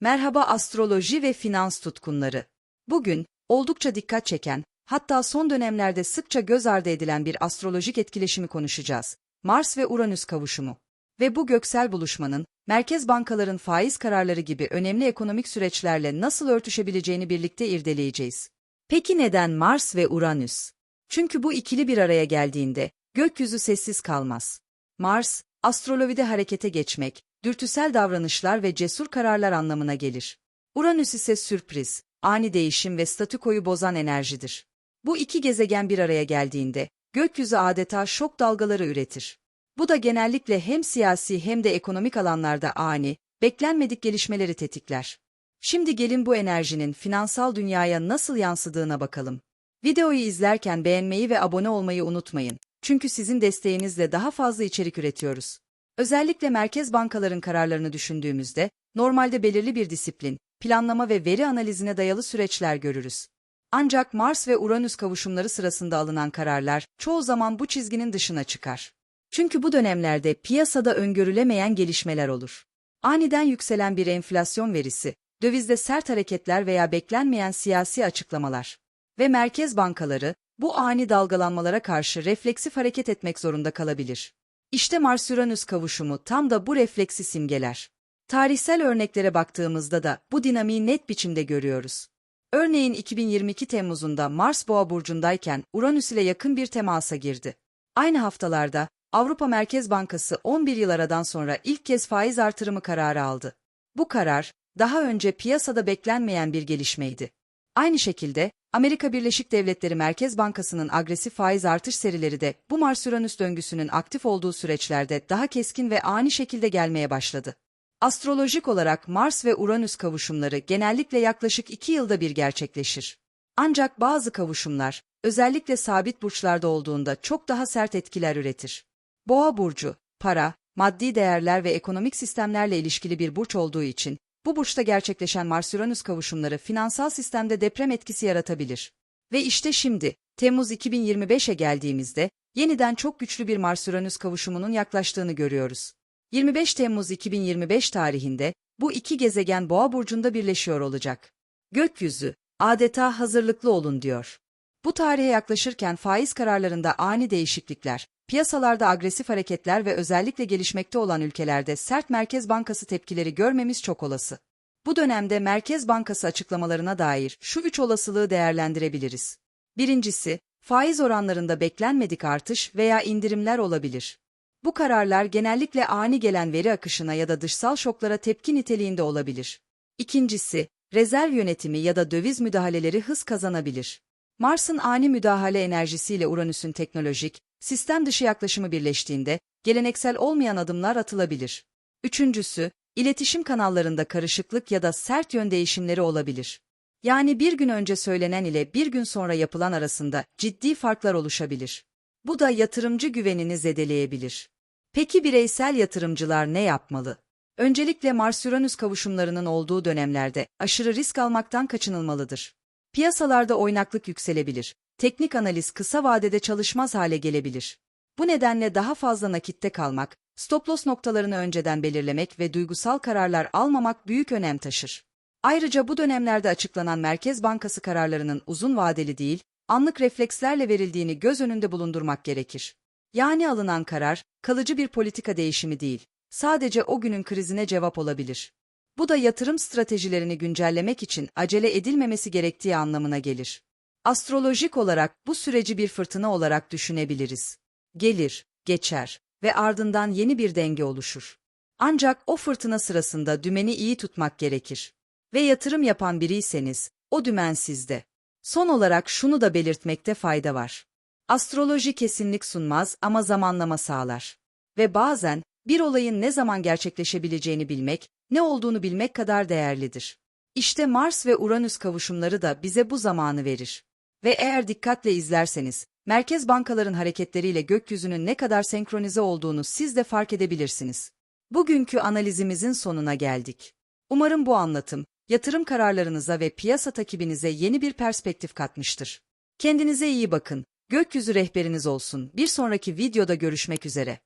Merhaba astroloji ve finans tutkunları. Bugün oldukça dikkat çeken, hatta son dönemlerde sıkça göz ardı edilen bir astrolojik etkileşimi konuşacağız. Mars ve Uranüs kavuşumu. Ve bu göksel buluşmanın merkez bankaların faiz kararları gibi önemli ekonomik süreçlerle nasıl örtüşebileceğini birlikte irdeleyeceğiz. Peki neden Mars ve Uranüs? Çünkü bu ikili bir araya geldiğinde gökyüzü sessiz kalmaz. Mars, astrolojide harekete geçmek, dürtüsel davranışlar ve cesur kararlar anlamına gelir. Uranüs ise sürpriz, ani değişim ve statükoyu bozan enerjidir. Bu iki gezegen bir araya geldiğinde, gökyüzü adeta şok dalgaları üretir. Bu da genellikle hem siyasi hem de ekonomik alanlarda ani, beklenmedik gelişmeleri tetikler. Şimdi gelin bu enerjinin finansal dünyaya nasıl yansıdığına bakalım. Videoyu izlerken beğenmeyi ve abone olmayı unutmayın. Çünkü sizin desteğinizle daha fazla içerik üretiyoruz. Özellikle merkez bankaların kararlarını düşündüğümüzde, normalde belirli bir disiplin, planlama ve veri analizine dayalı süreçler görürüz. Ancak Mars ve Uranüs kavuşumları sırasında alınan kararlar çoğu zaman bu çizginin dışına çıkar. Çünkü bu dönemlerde piyasada öngörülemeyen gelişmeler olur. Aniden yükselen bir enflasyon verisi, dövizde sert hareketler veya beklenmeyen siyasi açıklamalar ve merkez bankaları bu ani dalgalanmalara karşı refleksif hareket etmek zorunda kalabilir. İşte Mars-Uranüs kavuşumu tam da bu refleksi simgeler. Tarihsel örneklere baktığımızda da bu dinamiği net biçimde görüyoruz. Örneğin 2022 Temmuz'unda Mars Boğa burcundayken Uranüs ile yakın bir temasa girdi. Aynı haftalarda Avrupa Merkez Bankası 11 yıl aradan sonra ilk kez faiz artırımı kararı aldı. Bu karar, daha önce piyasada beklenmeyen bir gelişmeydi. Aynı şekilde, Amerika Birleşik Devletleri Merkez Bankası'nın agresif faiz artış serileri de bu Mars-Uranüs döngüsünün aktif olduğu süreçlerde daha keskin ve ani şekilde gelmeye başladı. Astrolojik olarak Mars ve Uranüs kavuşumları genellikle yaklaşık iki yılda bir gerçekleşir. Ancak bazı kavuşumlar, özellikle sabit burçlarda olduğunda çok daha sert etkiler üretir. Boğa burcu, para, maddi değerler ve ekonomik sistemlerle ilişkili bir burç olduğu için, bu burçta gerçekleşen Mars-Uranüs kavuşumları finansal sistemde deprem etkisi yaratabilir. Ve işte şimdi, Temmuz 2025'e geldiğimizde, yeniden çok güçlü bir Mars-Uranüs kavuşumunun yaklaştığını görüyoruz. 25 Temmuz 2025 tarihinde, bu iki gezegen Boğa burcunda birleşiyor olacak. Gökyüzü, adeta hazırlıklı olun diyor. Bu tarihe yaklaşırken faiz kararlarında ani değişiklikler, piyasalarda agresif hareketler ve özellikle gelişmekte olan ülkelerde sert Merkez Bankası tepkileri görmemiz çok olası. Bu dönemde Merkez Bankası açıklamalarına dair şu üç olasılığı değerlendirebiliriz. Birincisi, faiz oranlarında beklenmedik artış veya indirimler olabilir. Bu kararlar genellikle ani gelen veri akışına ya da dışsal şoklara tepki niteliğinde olabilir. İkincisi, rezerv yönetimi ya da döviz müdahaleleri hız kazanabilir. Mars'ın ani müdahale enerjisiyle Uranüs'ün teknolojik, sistem dışı yaklaşımı birleştiğinde, geleneksel olmayan adımlar atılabilir. Üçüncüsü, iletişim kanallarında karışıklık ya da sert yön değişimleri olabilir. Yani bir gün önce söylenen ile bir gün sonra yapılan arasında ciddi farklar oluşabilir. Bu da yatırımcı güvenini zedeleyebilir. Peki bireysel yatırımcılar ne yapmalı? Öncelikle Mars-Uranüs kavuşumlarının olduğu dönemlerde aşırı risk almaktan kaçınılmalıdır. Piyasalarda oynaklık yükselebilir, teknik analiz kısa vadede çalışmaz hale gelebilir. Bu nedenle daha fazla nakitte kalmak, stop loss noktalarını önceden belirlemek ve duygusal kararlar almamak büyük önem taşır. Ayrıca bu dönemlerde açıklanan Merkez Bankası kararlarının uzun vadeli değil, anlık reflekslerle verildiğini göz önünde bulundurmak gerekir. Yani alınan karar, kalıcı bir politika değişimi değil, sadece o günün krizine cevap olabilir. Bu da yatırım stratejilerini güncellemek için acele edilmemesi gerektiği anlamına gelir. Astrolojik olarak bu süreci bir fırtına olarak düşünebiliriz. Gelir, geçer ve ardından yeni bir denge oluşur. Ancak o fırtına sırasında dümeni iyi tutmak gerekir. Ve yatırım yapan biriyseniz, o dümen sizde. Son olarak şunu da belirtmekte fayda var. Astroloji kesinlik sunmaz ama zamanlama sağlar. Ve bazen bir olayın ne zaman gerçekleşebileceğini bilmek, ne olduğunu bilmek kadar değerlidir. İşte Mars ve Uranüs kavuşumları da bize bu zamanı verir. Ve eğer dikkatle izlerseniz, merkez bankaların hareketleriyle gökyüzünün ne kadar senkronize olduğunu siz de fark edebilirsiniz. Bugünkü analizimizin sonuna geldik. Umarım bu anlatım, yatırım kararlarınıza ve piyasa takibinize yeni bir perspektif katmıştır. Kendinize iyi bakın, gökyüzü rehberiniz olsun, bir sonraki videoda görüşmek üzere.